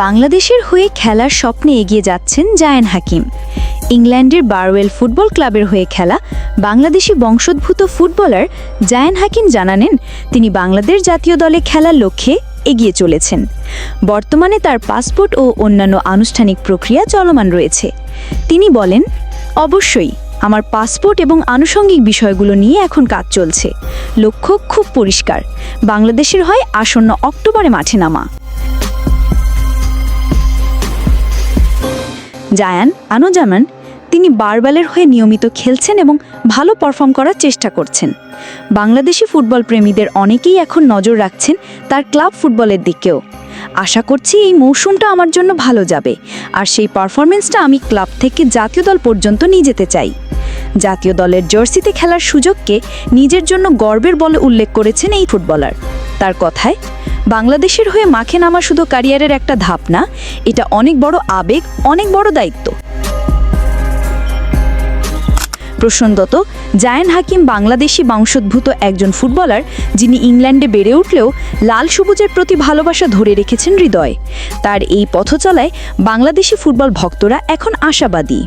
বাংলাদেশের হয়ে খেলার স্বপ্নে এগিয়ে যাচ্ছেন জায়ান হাকিম। ইংল্যান্ডের বারওয়েল ফুটবল ক্লাবের হয়ে খেলা বাংলাদেশি বংশোদ্ভূত ফুটবলার জায়ান হাকিম জানানেন তিনি বাংলাদেশ জাতীয় দলে খেলার লক্ষ্যে এগিয়ে চলেছেন। বর্তমানে তার পাসপোর্ট ও অন্যান্য আনুষ্ঠানিক প্রক্রিয়া চলমান রয়েছে। তিনি বলেন, অবশ্যই, আমার পাসপোর্ট এবং আনুষঙ্গিক বিষয়গুলো নিয়ে এখন কাজ চলছে। লক্ষ্য খুব পরিষ্কার। বাংলাদেশের হয় আসন্ন অক্টোবরে মাঠে নামা। জায়ান, আনুজামান, তিনি বারবেলের হয়ে নিয়মিত খেলছেন এবং ভালো পারফর্ম করার চেষ্টা করছেন। বাংলাদেশি ফুটবল প্রেমীদের অনেকেই এখন নজর রাখছেন তার ক্লাব ফুটবলের দিকেও। আশা করছি এই মৌসুমটা আমার জন্য ভালো যাবে, আর সেই পারফরমেন্সটা আমি ক্লাব থেকে জাতীয় দল পর্যন্ত নিয়ে যেতে চাই। জাতীয় দলের জার্সিতে খেলার সুযোগকে নিজের জন্য গর্বের বলে উল্লেখ করেছেন এই ফুটবলার তার কথায় বাংলাদেশের হয়ে মাখে নামা শুধু ক্যারিয়ারের একটা ধাপ না, এটা অনেক বড় আবেগ, অনেক বড় দায়িত্ব। প্রসঙ্গত জায়ান হাকিম বাংলাদেশি বংশোদ্ভূত একজন ফুটবলার যিনি ইংল্যান্ডে বেড়ে উঠলেও লাল সবুজের প্রতি ভালোবাসা ধরে রেখেছেন হৃদয়। তার এই পথচলায় বাংলাদেশি ফুটবল ভক্তরা এখন আশাবাদী।